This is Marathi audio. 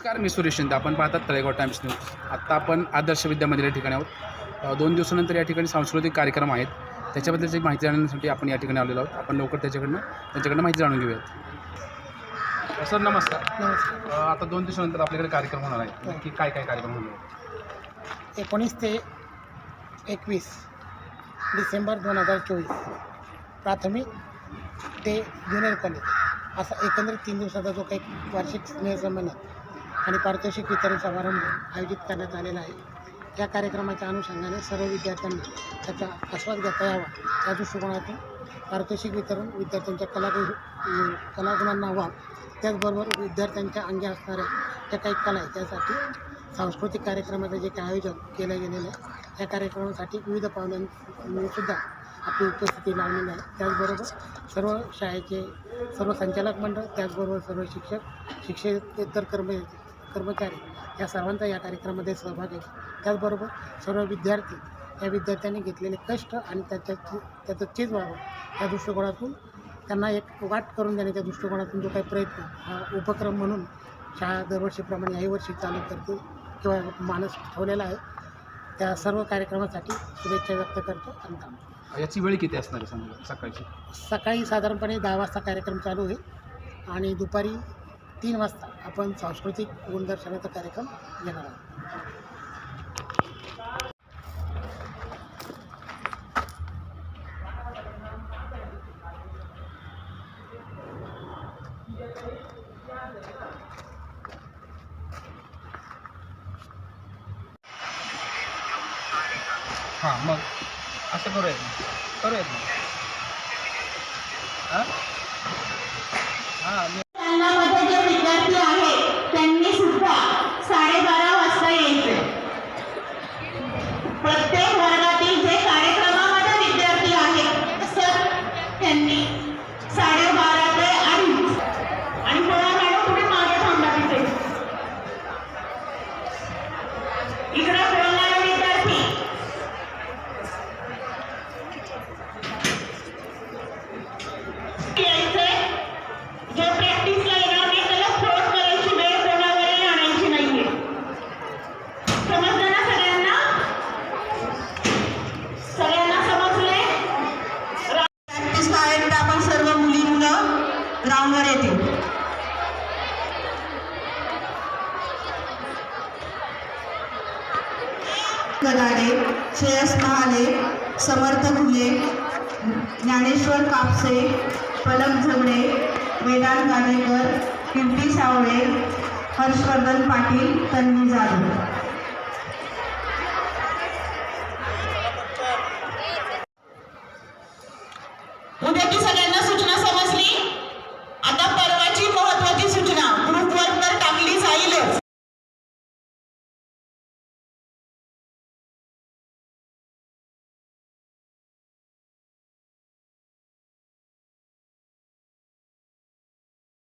नमस्कार मी सुरेश शिंदे. आपण पाहतात तळेगाव टाइम्स न्यूज. आत्ता आपण आदर्श विद्या मंदिर या ठिकाणी आहोत. दोन दिवसानंतर या ठिकाणी सांस्कृतिक कार्यक्रम आहेत. त्याच्याबद्दलची माहिती जाणण्यासाठी आपण या ठिकाणी आलेलो आहोत. आपण लवकर त्याच्याकडनं त्यांच्याकडनं माहिती जाणून घेऊयात. सर नमस्कार. नमस्कार. आता दोन दिवसानंतर आपल्याकडे कार्यक्रम होणार आहे. नक्की काय काय कार्यक्रम होणार? एकोणीस ते एकवीस डिसेंबर दोन हजार चोवीस. प्राथमिक ते ज्युनियर कॉलेज असा एकंदरीत तीन दिवसाचा जो काही वार्षिक स्नेहसंमेलन आणि पारितोषिक वितरण समारंभ आयोजित करण्यात आलेला आहे. या कार्यक्रमाच्या अनुषंगाने सर्व विद्यार्थ्यांना त्याचा आस्वाद घेता यावा. या दृष्टिकोनातून पारितोषिक वितरण विद्यार्थ्यांच्या कलागु कलागुणांना व्हा त्याचबरोबर विद्यार्थ्यांच्या अंगी असणाऱ्या ज्या काही कला आहे त्यासाठी सांस्कृतिक कार्यक्रमाचं जे काही आयोजन केलं गेलेलं आहे या कार्यक्रमासाठी विविध पाहुण्यांनीसुद्धा आपली उपस्थिती लावलेली आहे. त्याचबरोबर सर्व शाळेचे सर्व संचालक मंडळ त्याचबरोबर सर्व शिक्षक शिक्षकेतर कर्म कर्मचारी या सर्वांचा या कार्यक्रमामध्ये सहभाग आहे त्याचबरोबर सर्व विद्यार्थी या विद्यार्थ्यांनी घेतलेले कष्ट आणि त्याच्यात त्याचं चीज व्हावं या दृष्टिकोनातून त्यांना एक वाट करून देण्याच्या दृष्टिकोनातून जो काही प्रयत्न हा उपक्रम म्हणून शाळा दरवर्षीप्रमाणे याही वर्षी चालू करते किंवा मानस ठेवलेला आहे त्या सर्व कार्यक्रमासाठी शुभेच्छा व्यक्त करतो आणि थांबतो. याची वेळ किती असणार आहे समजा सकाळची? सकाळी साधारणपणे दहा वाजता कार्यक्रम चालू होईल आणि दुपारी तीन वाजता आपण सांस्कृतिक गुणदर्शनाचा कार्यक्रम घेणार आहोत. हां मग असं करूयात करूयात ना हां? हां गदाडे श्रेयस महाले समर्थ घुले ज्ञानेश्वर कापसे पलक झगडे वेदांत गाडेकर कीर्ती सावळे हर्षवर्धन पाटील तन्वी जाधव. उद्याची सगळ्यांना